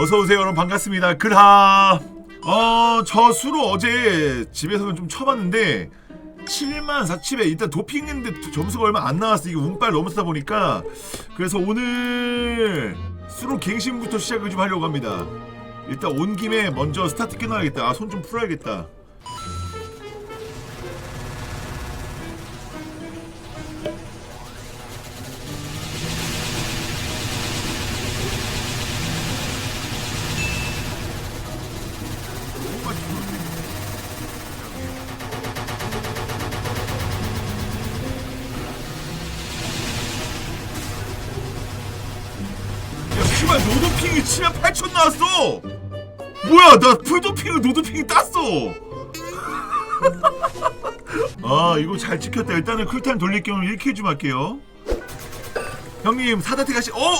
어서 오세요 여러분. 반갑습니다. 글하. 어 저 수로 어제 집에서 좀 쳐봤는데 7만 4칩에 일단 도핑했는데 점수가 얼마 안 나왔어. 이게 운빨 쓰다 보니까. 그래서 오늘 수로 갱신부터 시작을 좀 하려고 합니다. 일단 온 김에 먼저 스타트 끊어야겠다. 아 손 좀 풀어야겠다 노도핑이 치면 8천 나왔어. 뭐야, 나 풀도핑을 노도핑이 땄어. 아, 이거 잘 지켰다. 일단은 쿨타임 돌릴 경우 이렇게 좀 할게요. 형님, 사다태 가시, 어?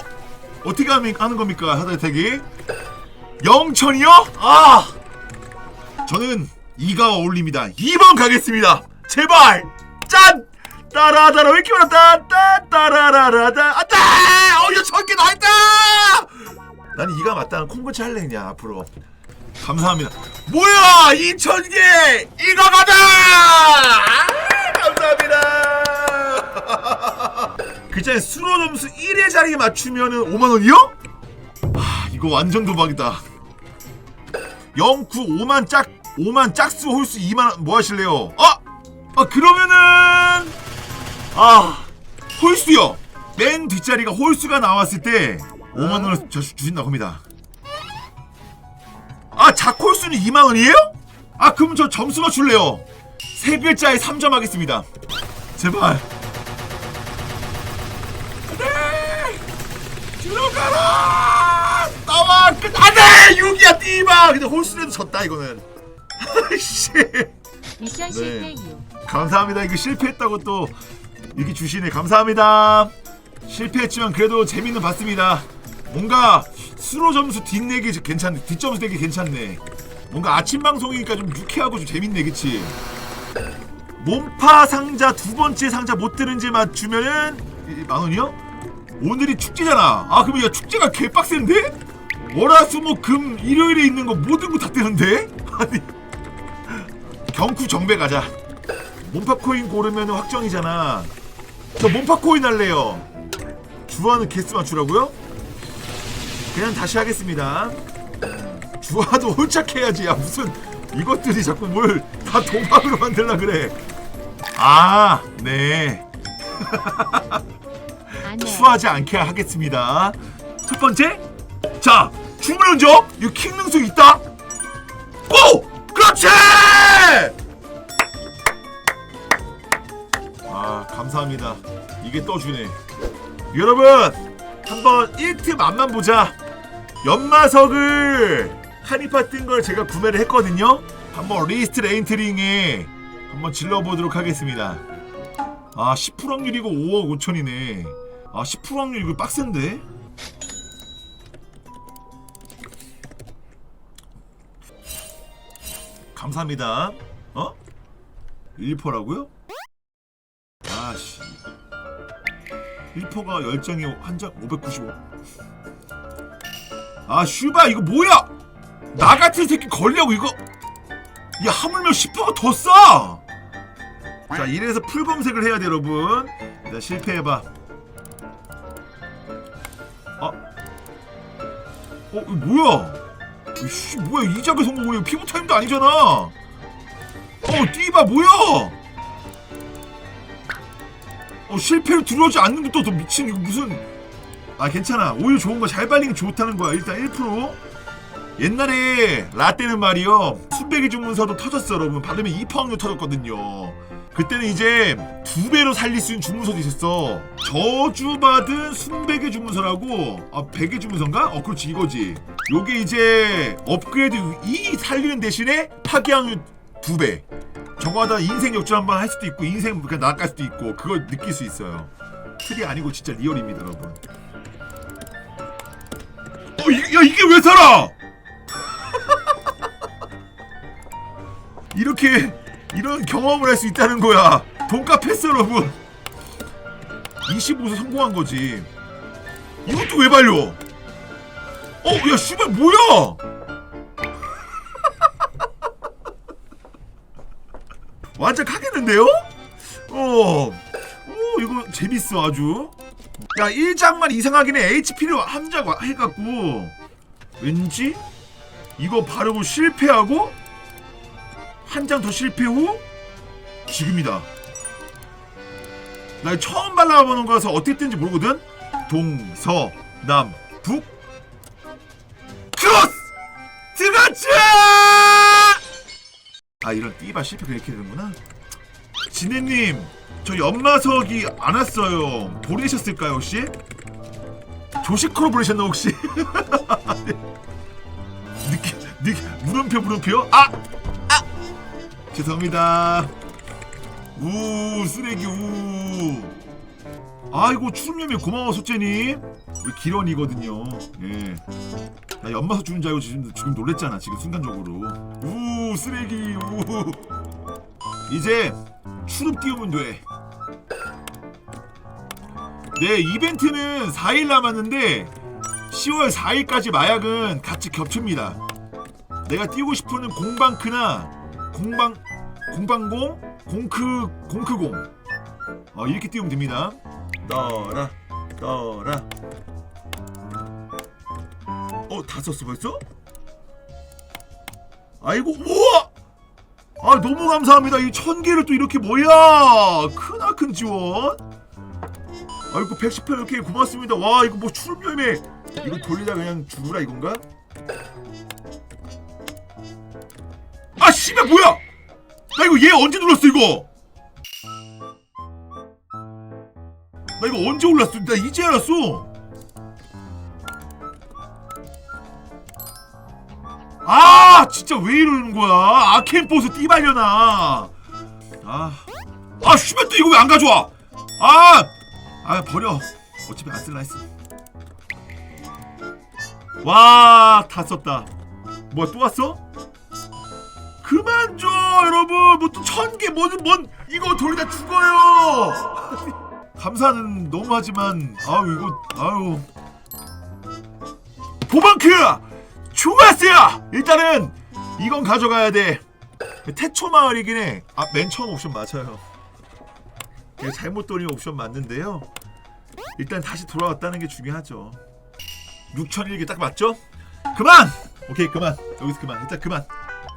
어떻게 하면 하는 겁니까, 사다태기? 영천이요? 아! 저는 이가 어울립니다. 2번 가겠습니다. 제발! 짠! 따라따라 왜 이렇게 많아? 따, 따라라라따, 아, 따! 어, 이거 전개 나있다! 나는 이가 맞다. 콩고치 할래, 그냥, 앞으로. 감사합니다. 뭐야! 2,000개! 이거 가자! 아, 감사합니다! 그 전에 수로 점수 1의 자리에 맞추면은 5만 원이요? 아, 이거 완전 도박이다. 0, 9, 5만 짝, 5만 짝수 홀수 2만 원, 뭐 하실래요? 아! 아, 그러면은, 아, 홀수요. 맨 뒷자리가 홀수가 나왔을 때 5만 원을 저 주신다고 합니다. 아, 작홀수는 2만 원이에요? 아, 그럼 저 점수 맞출래요. 세 글자에 3점 하겠습니다. 제발. 네! 들어가라! 나와! 끝! 안 돼! 6이야, 띠바! 근데 홀수라도 졌다, 이거는. 씨. 미션 네. 실패 이후 감사합니다. 이거 실패했다고 또 이렇게 주시네. 감사합니다. 실패했지만 그래도 재미는 봤습니다. 뭔가 수로 점수 뒷내기 괜찮네. 뒷점수 내기 괜찮네. 뭔가 아침 방송이니까 좀 유쾌하고 좀 재밌네, 그치? 몸파 상자 두 번째 상자 못 드는지 맞추면은 이- 만 원이요? 오늘이 축제잖아. 아 그럼 야 축제가 개빡센데? 월화수목금 일요일에 있는 거 모든 거 다 뜨는데? 아니 경쿠 정배 가자. 몸파 코인 고르면 확정이잖아. 저 몸파 코인 할래요. 주화는 개수만 주라고요? 그냥 다시 하겠습니다. 주화도 홀짝해야지. 야 무슨 이것들이 자꾸 뭘 다 도박으로 만들라 그래. 아, 네. 안해 추하지 않게 하겠습니다. 첫 번째, 자 주문 줘. 이거 킹 능수 있다. 오, 그렇지. 아 감사합니다. 이게 떠주네. 여러분 한번 1트 맛만 보자. 연마석을 한이파 뜬 걸 제가 구매를 했거든요. 한번 리스트 레인트링에 한번 질러보도록 하겠습니다. 아 10% 확률이고 5억 5천이네. 아 10% 확률 이거 빡센데? 감사합니다. 어? 1%라고요? 아씨. 1%가 10장에 한장 595. 아 슈바 이거 뭐야? 나 같은 새끼 걸려고 이거. 야 하물며 10%가 더 싸! 자 이래서 풀 검색을 해야 돼 여러분. 자 실패해봐. 아. 어? 이거 뭐야? 이씨 뭐야? 이작의 성공이야 피부 타임도 아니잖아. 어 띠바 뭐야? 어 실패를 두려워하지 않는 것도 더 미친 이거 무슨 아 괜찮아. 오히려 좋은 거 잘 발리는 좋다는 거야. 일단 1% 옛날에 라떼는 말이요. 수백의 주문서도 터졌어 여러분. 받으면 2% 확률 터졌거든요. 그때는 이제 두 배로 살릴 수 있는 주문서도 있었어. 저주받은 순백의 주문서라고. 아 100의 주문서인가? 어 그렇지. 이거지. 요게 이제 업그레이드 이 살리는 대신에 파괴 확률 두배. 저거 하다 인생 역전 한번 할 수도 있고 인생 그냥 나갈 수도 있고 그걸 느낄 수 있어요. 틀이 아니고 진짜 리얼입니다 여러분 어, 이, 야 이게 왜 살아? 이렇게 이런 경험을 할 수 있다는 거야. 돈값 했어 여러분. 25세 성공한 거지. 이것도 왜 발려? 어, 야, 씨발 뭐야? 완전 카겠는데요? 어, 오, 이거 재밌어 아주. 야, 1장만 이상하긴 해. HP를 함작 해갖고 왠지 이거 바르고 실패하고 한 장 더 실패 후 지금이다. 나 처음 발라보는 거라서 어떻게 뜨는지 모르거든. 동서 남북 크로스 들어갔지! 아 이런 띠바 실패 이렇게 되는구나. 진해님 저 연마석이 안 왔어요. 보내셨을까요 혹시? 조식으로 보내셨나 혹시? 느끼 느끼 물음표 물음표 아! 아! 죄송합니다. 우 쓰레기 우 아이고 추름님이 고마워 소재님 우리 기런이거든요 예. 나 연마서 주는 줄 알고 지금, 지금 놀랬잖아 지금 순간적으로 우 쓰레기 우 이제 추름 띄우면 돼 네, 이벤트는 4일 남았는데 10월 4일까지 마약은 같이 겹칩니다. 내가 띄우고 싶은 공방크나 공방 공방공 공크 공크공 어, 이렇게 띄우면 됩니다. 떠라 떠라 어 다 썼어 벌써? 아이고 우와 아 너무 감사합니다. 이 천 개를 또 이렇게 뭐야? 크나큰 지원. 아이고 118 이렇게 고맙습니다. 와 이거 뭐 열매 이거 돌리다 그냥 죽으라 이건가? 아 씨발 뭐야? 나 이거 얘 언제 눌렀어 이거? 나 이거 언제 올랐어? 나 이제 알았어 아 진짜 왜 이러는 거야? 아켄포스 띠발려나? 아, 아 씨발 또 이거 왜 안 가져와? 아, 아 버려. 어차피 안 쓸라 했어. 와다 썼다. 뭐야 또 왔어? 그만 줘 여러분. 뭐 또 천 개 뭐는 뭔 이거 돌리다 죽어요. 감사는 너무하지만 아유 이거 아유. 도망크 좋았어요! 일단은 이건 가져가야 돼. 태초 마을이긴 해 아 맨 처음 옵션 맞아요. 제가 잘못 돌린 옵션 맞는데요. 일단 다시 돌아왔다는 게 중요하죠. 6001개 딱 맞죠? 그만! 오케이 그만. 여기서 그만. 일단 그만.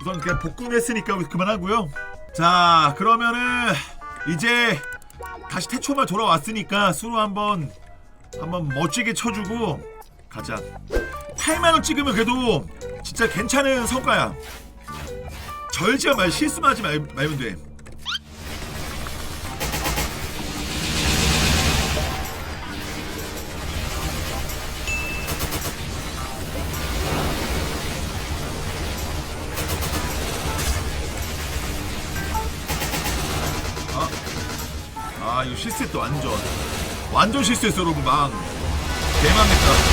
우선 그냥 복구를 했으니까 여기서 그만하고요. 자 그러면은 이제 다시 태초말 돌아왔으니까 수로 한번 한번 멋지게 쳐주고 가자 8만원 찍으면 그래도 진짜 괜찮은 성과야. 절제가 말 실수만 하지 말, 말면 돼. 아 이거 실수했다 완전. 완전 실수했어 여러분 망 개망했다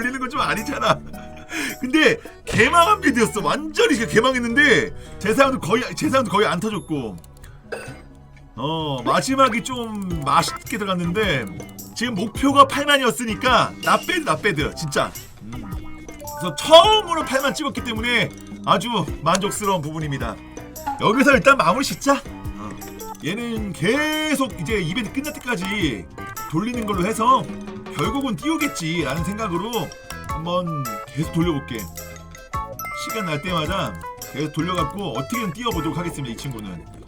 올리는 건 좀 아니잖아. 근데 개망한 빌드였어. 완전히 그냥 개망했는데 제 사운드 거의 제 사운드 거의 안 터졌고. 어 마지막이 좀 맛있게 들어갔는데 지금 목표가 8만이었으니까 나빼드 나빼드 진짜. 음. 그래서 처음으로 8만 찍었기 때문에 아주 만족스러운 부분입니다. 여기서 일단 마무리 짓자. 어. 얘는 계속 이제 이벤트 끝날 때까지 돌리는 걸로 해서 결국은 띄우겠지라는 생각으로 한번 계속 돌려볼게. 시간 날 때마다 계속 돌려갖고 어떻게든 띄워보도록 하겠습니다. 이 친구는.